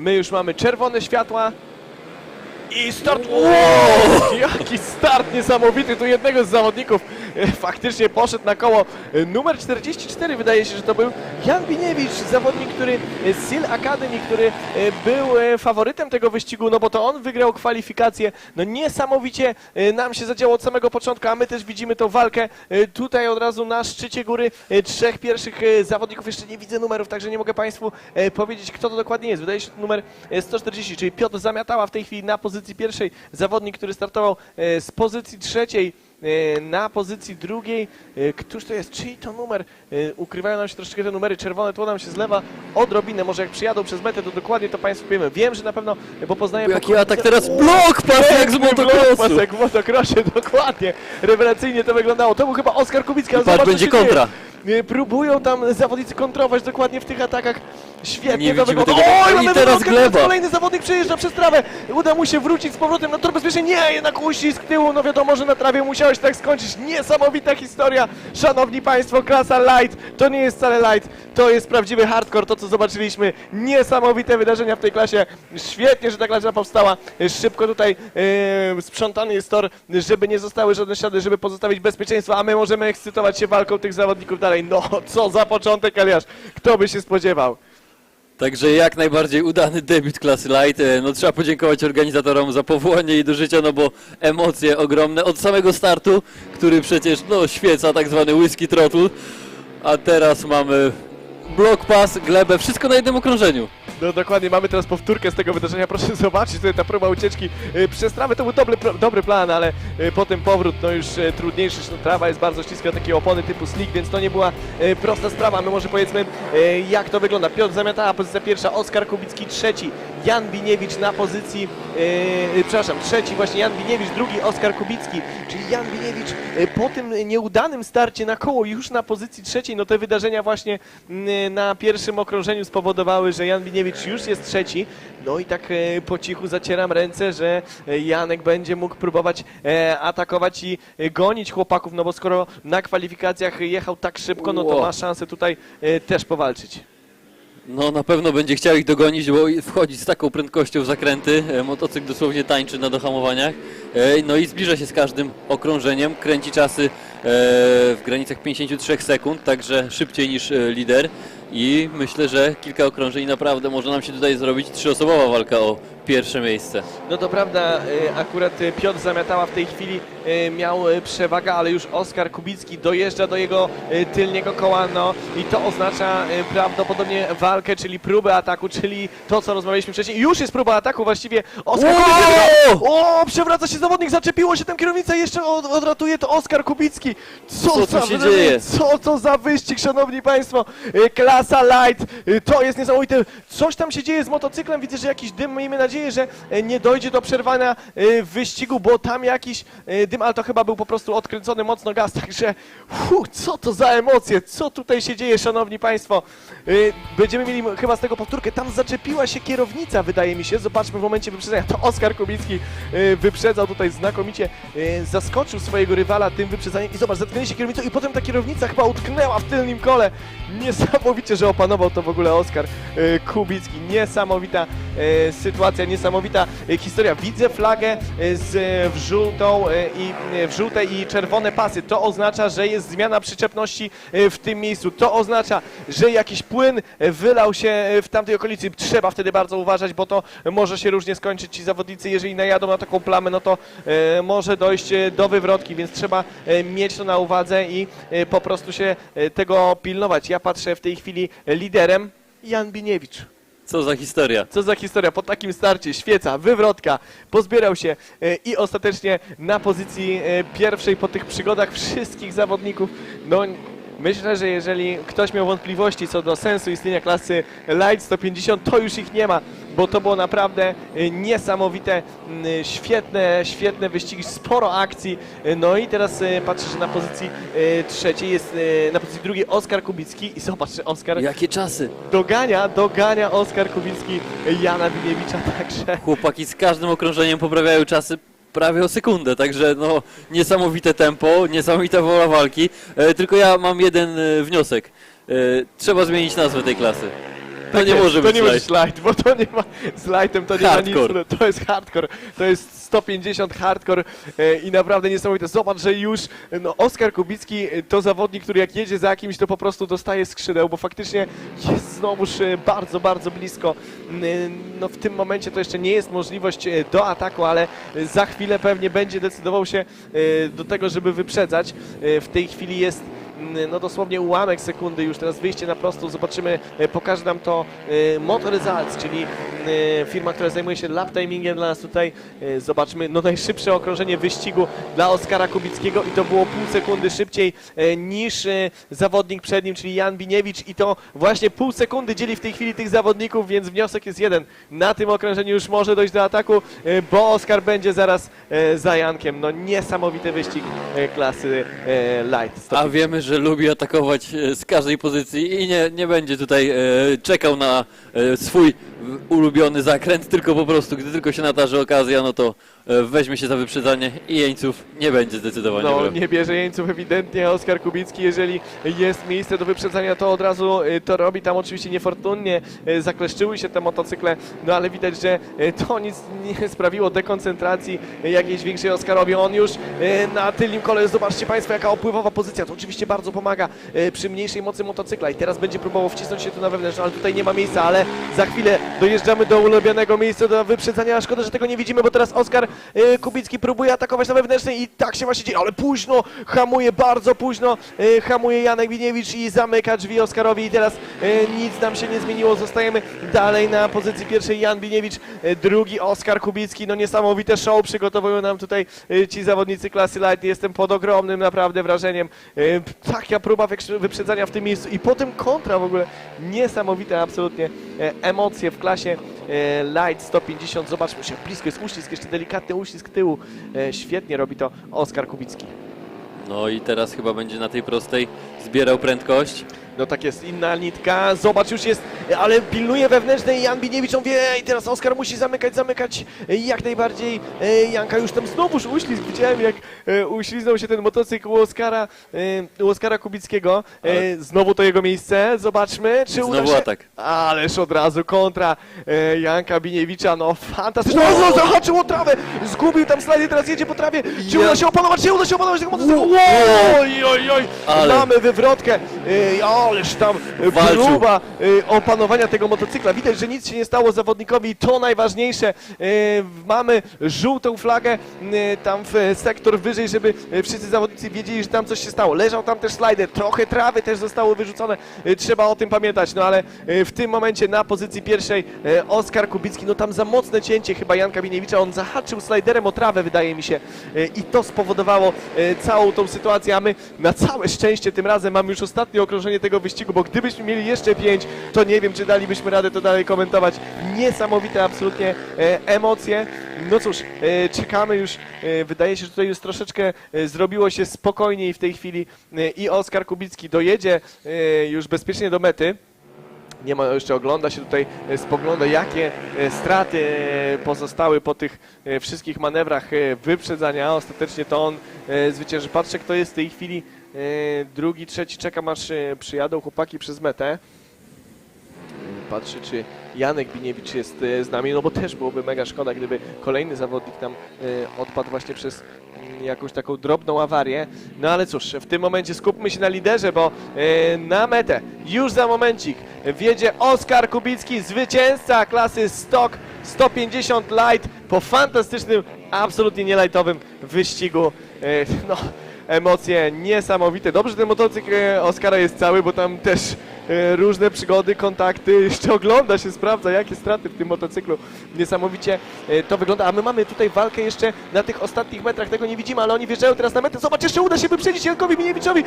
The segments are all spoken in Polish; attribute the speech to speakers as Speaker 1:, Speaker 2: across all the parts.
Speaker 1: My już mamy czerwone światła. I start! Wow! Jaki start niesamowity! Tu jednego z zawodników faktycznie poszedł na koło. E, Numer 44 wydaje się, że to był Jan Biniewicz, zawodnik, który e, z Seal Academy, który e, był faworytem tego wyścigu, no bo to on wygrał kwalifikację. No niesamowicie nam się zadziało od samego początku, a my też widzimy tą walkę tutaj od razu na szczycie góry trzech pierwszych zawodników. Jeszcze nie widzę numerów, także nie mogę Państwu powiedzieć, kto to dokładnie jest. Wydaje się, że to numer e, 140, czyli Piotr Zamiatała w tej chwili na pozycji pierwszej. Zawodnik, który startował z pozycji trzeciej na pozycji drugiej. E, Któż to jest? Czyj to numer? E, Ukrywają nam się troszeczkę te numery. Czerwone tło nam się zlewa odrobinę. Może jak przyjadą przez metę, to dokładnie to Państwu powiemy. Wiem, że na pewno, e, bo poznaję...
Speaker 2: Jaki atak teraz? Blok! Pas jak z
Speaker 1: blok, jak w motocrossie, dokładnie. Rewelacyjnie to wyglądało. To był chyba Oskar Kubicki. ale zobacz,
Speaker 2: będzie
Speaker 1: dzieje.
Speaker 2: kontra.
Speaker 1: Nie, Próbują tam zawodnicy kontrować dokładnie w tych atakach. Świetnie
Speaker 2: Nie
Speaker 1: to
Speaker 2: widzimy
Speaker 1: wygląda.
Speaker 2: tego.
Speaker 1: Oj,
Speaker 2: I
Speaker 1: mamy
Speaker 2: teraz
Speaker 1: wywrotkę,
Speaker 2: gleba.
Speaker 1: Kolejny zawodnik przejeżdża przez trawę. Uda mu się wrócić z powrotem na tor bezpiecznie. Nie, jednak uścisk tyłu. No wiadomo, że na trawie musiałeś tak skończyć. Niesamowita historia. Szanowni Państwo, klasa light. To nie jest wcale light. To jest prawdziwy hardcore, to co zobaczyliśmy. Niesamowite wydarzenia w tej klasie. Świetnie, że ta klasa powstała. Szybko tutaj e, sprzątany jest tor, żeby nie zostały żadne ślady, żeby pozostawić bezpieczeństwo, a my możemy ekscytować się walką tych zawodników dalej. No, co za początek, Eliasz. Kto by się spodziewał?
Speaker 2: Także jak najbardziej udany debiut klasy Light. E, No trzeba podziękować organizatorom za powołanie jej do życia, no bo emocje ogromne od samego startu, który przecież no świeca tak zwany whisky throttle. A teraz mamy blok pas, glebę, wszystko na jednym okrążeniu.
Speaker 1: No dokładnie, mamy teraz powtórkę z tego wydarzenia. Proszę zobaczyć, tutaj ta próba ucieczki e, przez trawę. To był dobry, dobry plan, ale e, potem powrót, no już e, trudniejszy. No, trawa jest bardzo śliska, takie opony typu slick, więc to nie była e, prosta sprawa. My może powiedzmy, jak to wygląda. Piotr Zamiatała, pozycja pierwsza, Oskar Kubicki trzeci, Jan Biniewicz na pozycji, e, przepraszam, trzeci właśnie Jan Biniewicz, drugi Oskar Kubicki, czyli Jan Biniewicz e, po tym nieudanym starcie na koło już na pozycji trzeciej, no te wydarzenia właśnie mm, na pierwszym okrążeniu spowodowały, że Jan Biniewicz już jest trzeci, no i tak e, po cichu zacieram ręce, że Janek będzie mógł próbować atakować i gonić chłopaków, no bo skoro na kwalifikacjach jechał tak szybko, no to ma szansę tutaj też powalczyć.
Speaker 2: No na pewno będzie chciał ich dogonić, bo wchodzi z taką prędkością w zakręty. E, Motocykl dosłownie tańczy na dohamowaniach. E, No i zbliża się z każdym okrążeniem. Kręci czasy e, w granicach 53 sekund, także szybciej niż lider. I myślę, że kilka okrążeń naprawdę może nam się tutaj zrobić trzyosobowa walka o pierwsze miejsce.
Speaker 1: No to prawda, y, akurat y, Piotr Zamiatała w tej chwili y, miał przewagę, ale już Oskar Kubicki dojeżdża do jego tylniego koła, no i to oznacza prawdopodobnie walkę, czyli próbę ataku, czyli to, co rozmawialiśmy wcześniej. Już jest próba ataku, właściwie Oskar! Kubicki... O, przewraca się zawodnik, zaczepiło się tam kierownica, jeszcze od, odratuje to Oskar Kubicki. Co,
Speaker 2: Co
Speaker 1: za
Speaker 2: się dzieje?
Speaker 1: Co to za wyścig, szanowni państwo. Klasa light, to jest niesamowite. Coś tam się dzieje z motocyklem, widzę, że jakiś dym, miejmy nadzieję, że e, nie dojdzie do przerwania e, wyścigu, bo tam jakiś e, dym, ale to chyba był po prostu odkręcony mocno gaz, także fu, co to za emocje, co tutaj się dzieje, szanowni państwo. Będziemy mieli chyba z tego powtórkę, tam zaczepiła się kierownica, wydaje mi się, zobaczmy w momencie wyprzedzenia, to Oskar Kubicki wyprzedzał tutaj znakomicie, zaskoczył swojego rywala tym wyprzedzaniem i zobacz, zetknęli się kierownicą i potem ta kierownica chyba utknęła w tylnym kole, niesamowicie, że opanował to w ogóle Oskar Kubicki, niesamowita sytuacja, niesamowita e, historia. Widzę flagę e, z, e, w, żółtą, e, i, e, w żółte i czerwone pasy. To oznacza, że jest zmiana przyczepności e, w tym miejscu. To oznacza, że jakiś płyn e, wylał się e, w tamtej okolicy. Trzeba wtedy bardzo uważać, bo to może się różnie skończyć. Ci zawodnicy, jeżeli najadą na taką plamę, no to e, może dojść e, do wywrotki, więc trzeba e, mieć to na uwadze i e, po prostu się e, tego pilnować. Ja patrzę w tej chwili e, liderem Jan Biniewicz.
Speaker 2: Co za historia.
Speaker 1: Co za historia, po takim starcie, świeca, wywrotka, pozbierał się e, i ostatecznie na pozycji e, pierwszej po tych przygodach wszystkich zawodników. No, myślę, że jeżeli ktoś miał wątpliwości co do sensu istnienia klasy Light 150, to już ich nie ma, bo to było naprawdę e, niesamowite, m, świetne, świetne wyścigi, sporo akcji. E, No i teraz patrzę, że na pozycji trzeciej jest, na pozycji drugiej Oskar Kubicki i zobacz, Oskar
Speaker 2: Jakie czasy.
Speaker 1: dogania, dogania Oskar Kubicki Jana Biniewicza, także
Speaker 2: Chłopaki z każdym okrążeniem poprawiają czasy prawie o sekundę, także no niesamowite tempo, niesamowita wola walki. E, tylko ja mam jeden e, wniosek. E, trzeba zmienić nazwę tej klasy. To nie
Speaker 1: jest,
Speaker 2: może
Speaker 1: to
Speaker 2: być
Speaker 1: nie być light, bo to nie ma z lightem to nie
Speaker 2: Hardcore.
Speaker 1: ma nic. To jest hardcore. To jest 150 hardcore e, i naprawdę niesamowite. Zobacz, że już no, Oskar Kubicki e, to zawodnik, który jak jedzie za kimś, to po prostu dostaje skrzydeł, bo faktycznie jest znowuż e, bardzo, bardzo blisko. N- No w tym momencie to jeszcze nie jest możliwość do ataku, ale za chwilę pewnie będzie decydował się do tego, żeby wyprzedzać. W tej chwili jest mm, no dosłownie ułamek sekundy już teraz wyjście na prostą, zobaczymy, e, pokaże nam to e, Motor czyli e, firma, która zajmuje się lap timingiem dla nas tutaj, zobaczmy, no najszybsze okrążenie wyścigu dla Oskara Kubickiego i to było pół sekundy szybciej niż zawodnik przed nim, czyli Jan Biniewicz i to właśnie pół sekundy dzieli w tej chwili tych zawodników, więc wniosek jest jeden, na tym okrążeniu już może dojść do ataku, bo Oskar będzie zaraz za Jankiem, no niesamowity wyścig klasy light.
Speaker 2: A wiemy, że lubi atakować e, z każdej pozycji i nie, nie będzie tutaj e, czekał na e, swój ulubiony zakręt, tylko po prostu, gdy tylko się nadarzy okazja, no to e, weźmie się za wyprzedzanie i jeńców nie będzie zdecydowanie.
Speaker 1: No
Speaker 2: brał.
Speaker 1: nie bierze jeńców ewidentnie Oskar Kubicki, jeżeli jest miejsce do wyprzedzania to od razu y, to robi, tam oczywiście niefortunnie y, zakleszczyły się te motocykle, no ale widać, że to nic nie sprawiło dekoncentracji jakiejś większej Oskarowi, on już na tylnym kole, zobaczcie Państwo jaka opływowa pozycja, to oczywiście bardzo pomaga przy mniejszej mocy motocykla i teraz będzie próbował wcisnąć się tu na wewnętrzną, ale tutaj nie ma miejsca, ale za chwilę dojeżdżamy do ulubionego miejsca do wyprzedzania, szkoda, że tego nie widzimy, bo teraz Oskar y, Kubicki próbuje atakować na wewnętrznej i tak się właśnie dzieje, ale późno, hamuje bardzo późno, y, hamuje Janek Winiewicz i zamyka drzwi Oskarowi i teraz y, nic nam się nie zmieniło, zostajemy dalej na pozycji pierwszej. Jan Biniewicz, y, drugi Oskar Kubicki, no niesamowite show przygotowują nam tutaj ci zawodnicy klasy light, jestem pod ogromnym naprawdę wrażeniem, taka próba wyprzedzania w tym miejscu i potem kontra w ogóle, niesamowite absolutnie e, emocje w klasie e, light 150, zobaczmy się, blisko jest uścisk, jeszcze delikatny uścisk tyłu, e, świetnie robi to Oskar Kubicki.
Speaker 2: No i teraz chyba będzie na tej prostej zbierał prędkość.
Speaker 1: No tak jest, inna nitka, zobacz już jest, ale pilnuje wewnętrznej Jan Biniewicz, on wie i teraz Oskar musi zamykać, zamykać e, jak najbardziej. E, Janka już tam znowuż uślizg, widziałem jak e, uśliznął się ten motocykl u Oskara, u Oskara Kubickiego.
Speaker 2: Ale-
Speaker 1: Znowu to jego miejsce, zobaczmy, czy uda
Speaker 2: Znowu
Speaker 1: się...
Speaker 2: atak.
Speaker 1: Ależ od razu kontra Janka Biniewicza, no fantastyczne. O, no, zahaczył o trawę, zgubił tam slajdy, teraz jedzie po trawie. Czy
Speaker 2: Ja-
Speaker 1: uda się opanować, czy uda się opanować tego motocyklu? Oj, oj, oj,
Speaker 2: Ale-
Speaker 1: mamy wywrotkę, ależ tam
Speaker 2: Walczył.
Speaker 1: próba e, opanowania tego motocykla. Widać, że nic się nie stało zawodnikowi, to najważniejsze. E, Mamy żółtą flagę e, tam w sektor wyżej, żeby e, wszyscy zawodnicy wiedzieli, że tam coś się stało. Leżał tam też slider, trochę trawy też zostało wyrzucone, trzeba o tym pamiętać, no ale w tym momencie na pozycji pierwszej Oskar Kubicki, no tam za mocne cięcie chyba Janka Biniewicza, on zahaczył sliderem o trawę wydaje mi się. I to spowodowało całą tą sytuację, a my na całe szczęście tym razem mamy już ostatnie okrążenie tego wyścigu, bo gdybyśmy mieli jeszcze pięć, to nie wiem, czy dalibyśmy radę to dalej komentować. Niesamowite absolutnie e, emocje. No cóż, e, czekamy już, e, wydaje się, że tutaj już troszeczkę zrobiło się spokojniej w tej chwili i Oskar Kubicki dojedzie już bezpiecznie do mety. Nie ma jeszcze, ogląda się tutaj, spogląda jakie straty pozostały po tych wszystkich manewrach wyprzedzania. Ostatecznie to on zwycięży. Patrzę, kto jest w tej chwili drugi, trzeci. Czekam aż przyjadą chłopaki przez metę. Patrzę, czy Janek Biniewicz jest e, z nami, no bo też byłoby mega szkoda, gdyby kolejny zawodnik tam e, odpadł właśnie przez mm, jakąś taką drobną awarię. No ale cóż, w tym momencie skupmy się na liderze, bo e, na metę już za momencik wjedzie Oskar Kubicki, zwycięzca klasy Stock 150 Light po fantastycznym, absolutnie nielajtowym wyścigu. No, emocje niesamowite. Dobrze, że ten motocykl Oskara jest cały, bo tam też różne przygody, kontakty. Jeszcze ogląda się, sprawdza, jakie straty w tym motocyklu. Niesamowicie e, to wygląda. A my mamy tutaj walkę jeszcze na tych ostatnich metrach. Tego nie widzimy, ale oni wjeżdżają teraz na metę. Zobacz, jeszcze uda się wyprzedzić Jankowi Biniewiczowi.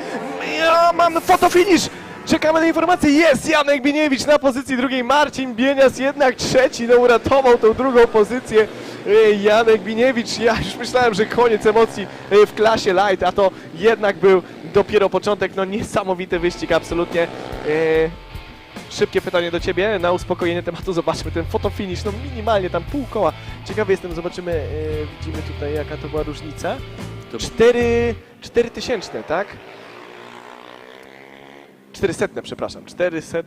Speaker 1: Ja mam fotofinish! Czekamy na informację. Jest Janek Biniewicz na pozycji drugiej. Marcin Bienias jednak trzeci. No uratował tą drugą pozycję. E, Janek Biniewicz. Ja już myślałem, że koniec emocji e, w klasie light, a to jednak był dopiero początek. No niesamowity wyścig, absolutnie. E, Szybkie pytanie do Ciebie na uspokojenie tematu. Zobaczmy ten fotofinish, no minimalnie tam pół koła. Ciekawy jestem, zobaczymy, e, widzimy tutaj jaka to była różnica.
Speaker 2: To-
Speaker 1: 4, 4 tysięczne, tak? 400, przepraszam, 400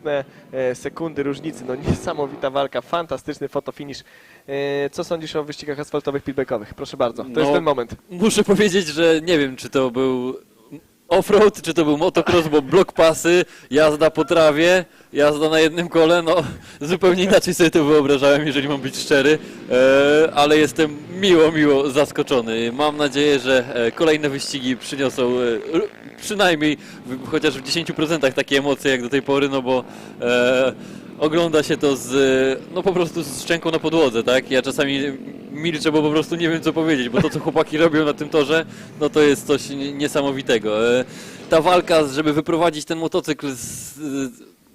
Speaker 1: e, sekundy różnicy, no niesamowita walka, fantastyczny fotofinish. E, co sądzisz o wyścigach asfaltowych feedbackowych? Proszę bardzo, to
Speaker 2: No.
Speaker 1: jest ten moment.
Speaker 2: Muszę powiedzieć, że nie wiem, czy to był offroad, czy to był motocross, bo blok pasy, jazda po trawie, jazda na jednym kole, no zupełnie inaczej sobie to wyobrażałem, jeżeli mam być szczery, e, ale jestem miło, miło zaskoczony. Mam nadzieję, że e, kolejne wyścigi przyniosą e, przynajmniej w, chociaż w 10% takie emocje jak do tej pory, no bo e, ogląda się to z, no po prostu z szczęką na podłodze, tak? Ja czasami milczę, bo po prostu nie wiem co powiedzieć, bo to co chłopaki robią na tym torze, no to jest coś nie- niesamowitego. E, Ta walka, żeby wyprowadzić ten motocykl z,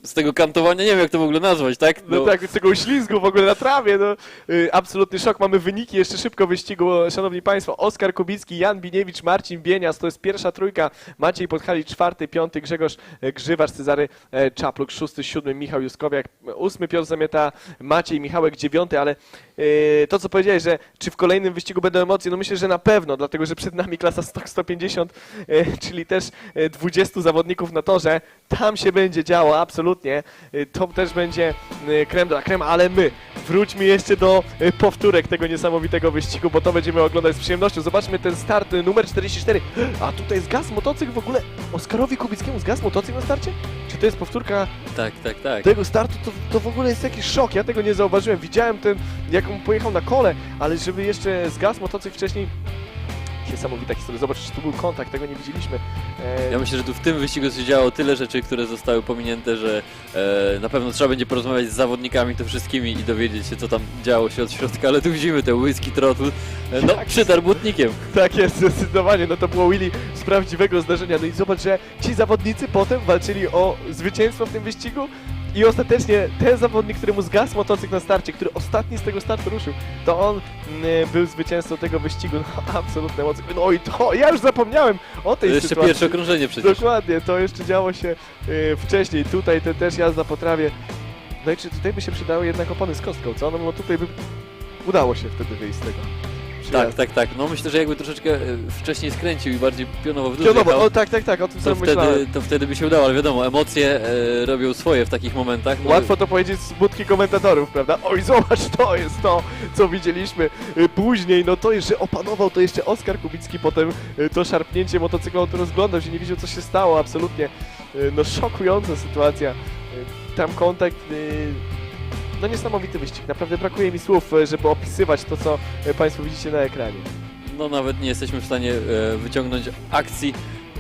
Speaker 2: z tego kantowania, nie wiem jak to w ogóle nazwać, tak?
Speaker 1: No, tak, z tego uślizgu w ogóle na trawie, no y, absolutny szok. Mamy wyniki jeszcze szybko wyścigu, szanowni państwo. Oskar Kubicki, Jan Biniewicz, Marcin Bienias, to jest pierwsza trójka. Maciej Podhali czwarty, piąty, Grzegorz e, Grzywacz, Cezary e, Czapluk, szósty, siódmy, Michał Juskowiak, ósmy, Piotr Zamieta, Maciej Michałek, dziewiąty, ale e, to co powiedziałeś, że czy w kolejnym wyścigu będą emocje, no myślę, że na pewno, dlatego że przed nami klasa Stock 150, e, czyli też e, 20 zawodników na torze. Tam się będzie działo, absolutnie. E, To też będzie e, krem de la creme, ale my wróćmy jeszcze do e, powtórek tego niesamowitego wyścigu, bo to będziemy oglądać z przyjemnością. Zobaczmy ten start numer 44. A tutaj zgasł motocykl w ogóle. Oskarowi Kubickiemu zgasł motocykl na starcie? Czy to jest powtórka
Speaker 2: Tak, tak, tak.
Speaker 1: tego startu? To, to w ogóle jest jakiś szok. Ja tego nie zauważyłem. Widziałem ten, jak on pojechał na kole, ale żeby jeszcze zgasł motocykl wcześniej. Niesamowita historia. Zobacz, czy tu był kontakt, tego nie widzieliśmy. E,
Speaker 2: Ja myślę, że tu w tym wyścigu się działo tyle rzeczy, które zostały pominięte, że e, na pewno trzeba będzie porozmawiać z zawodnikami, to wszystkimi i dowiedzieć się, co tam działo się od środka, ale tu widzimy te whisky trotl, e, no
Speaker 1: Tak.
Speaker 2: butnikiem.
Speaker 1: Tak jest, zdecydowanie. No to było Willy z prawdziwego zdarzenia. No i zobacz, że ci zawodnicy potem walczyli o zwycięstwo w tym wyścigu i ostatecznie ten zawodnik, któremu zgasł motocykl na starcie, który ostatni z tego startu ruszył, to on mm, był zwycięzcą tego wyścigu. No absolutne emocje. No i to, ja już zapomniałem o
Speaker 2: To
Speaker 1: tej
Speaker 2: jeszcze
Speaker 1: sytuacji.
Speaker 2: pierwsze okrążenie przecież.
Speaker 1: Dokładnie, to jeszcze działo się y, wcześniej. Tutaj te, też jazda po trawie. No i czy tutaj by się przydały jednak opony z kostką, co? No bo tutaj by udało się wtedy wyjść z tego.
Speaker 2: Tak, tak, tak. No myślę, że jakby troszeczkę e, wcześniej skręcił i bardziej pionowo w dół
Speaker 1: Pionowo,
Speaker 2: zjechał,
Speaker 1: o tak, tak, tak, o tym
Speaker 2: to
Speaker 1: samym myślałem.
Speaker 2: wtedy, to wtedy by się udało, ale wiadomo, emocje e, robią swoje w takich momentach. No,
Speaker 1: Łatwo to powiedzieć z budki komentatorów, prawda? Oj, zobacz, to jest to, co widzieliśmy y, później. No to jeszcze opanował to jeszcze Oskar Kubicki, potem y, to szarpnięcie motocykla, on to rozglądał się, nie widział, co się stało, absolutnie. Y, No szokująca sytuacja. Y, Tam kontakt, y, no niesamowity wyścig. Naprawdę brakuje mi słów, y, żeby opisywać to, co y, Państwo widzicie na ekranie.
Speaker 2: no nawet nie jesteśmy w stanie e, wyciągnąć akcji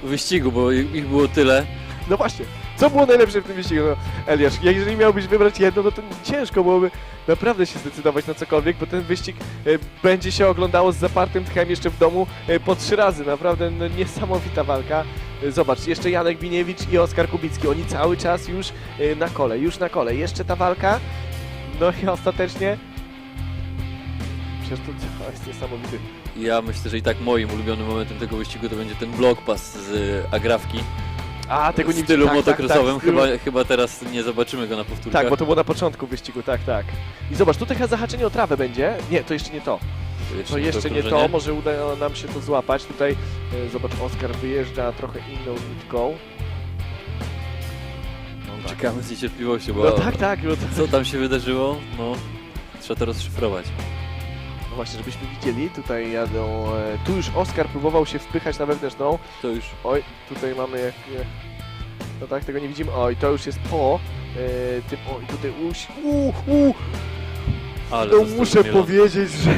Speaker 2: wyścigu, bo ich było tyle.
Speaker 1: No właśnie, co było najlepsze w tym wyścigu? No, Eliasz, jeżeli miałbyś wybrać jedno, no to ciężko byłoby naprawdę się zdecydować na cokolwiek, bo ten wyścig e, będzie się oglądało z zapartym tchem jeszcze w domu e, po trzy razy. Naprawdę no, niesamowita walka. E, Zobacz, jeszcze Janek Biniewicz i Oskar Kubicki, oni cały czas już e, na kole, już na kole. Jeszcze ta walka, no i ostatecznie... Przecież to, to jest niesamowity.
Speaker 2: Ja myślę, że i tak moim ulubionym momentem tego wyścigu to będzie ten block pass z e, agrafki.
Speaker 1: A, tego
Speaker 2: w
Speaker 1: nie
Speaker 2: stylu
Speaker 1: tak, tak, tak,
Speaker 2: motocrossowym.
Speaker 1: w stylu-
Speaker 2: chyba, chyba teraz nie zobaczymy go na powtórkach.
Speaker 1: Tak, bo to było na początku wyścigu, tak, tak. I zobacz, tutaj chyba zahaczenie o trawę będzie. Nie, to jeszcze nie to. To jeszcze nie to,
Speaker 2: okrążenie.
Speaker 1: może uda nam się to złapać. Tutaj, e, zobacz, Oskar wyjeżdża trochę inną nitką. No.
Speaker 2: Czekamy z niecierpliwością, bo
Speaker 1: No tak, tak, no, to,
Speaker 2: co tam się wydarzyło, no trzeba to rozszyfrować.
Speaker 1: no właśnie, żebyśmy widzieli, tutaj jadą, e, tu już Oskar próbował się wpychać na wewnętrzną.
Speaker 2: To już
Speaker 1: Oj, tutaj mamy, jak, no tak, tego nie widzimy. Oj, to już jest po e, tym, oj, tutaj uś, u, u,
Speaker 2: ale
Speaker 1: No
Speaker 2: został
Speaker 1: muszę
Speaker 2: zmielony.
Speaker 1: powiedzieć, że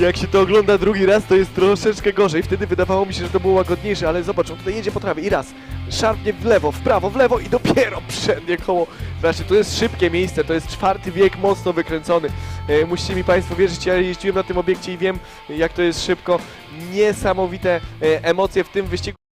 Speaker 1: jak się to ogląda drugi raz, to jest troszeczkę gorzej. Wtedy wydawało mi się, że to było łagodniejsze, ale zobacz, on tutaj jedzie po trawie i raz, szarpnie w lewo, w prawo, w lewo i dopiero przednie koło. Znaczy, to jest szybkie miejsce, to jest czwarty wiek, mocno wykręcony. E, musicie mi Państwo wierzyć, ja jeździłem na tym obiekcie i wiem, jak to jest szybko. Niesamowite e, emocje w tym wyścigu.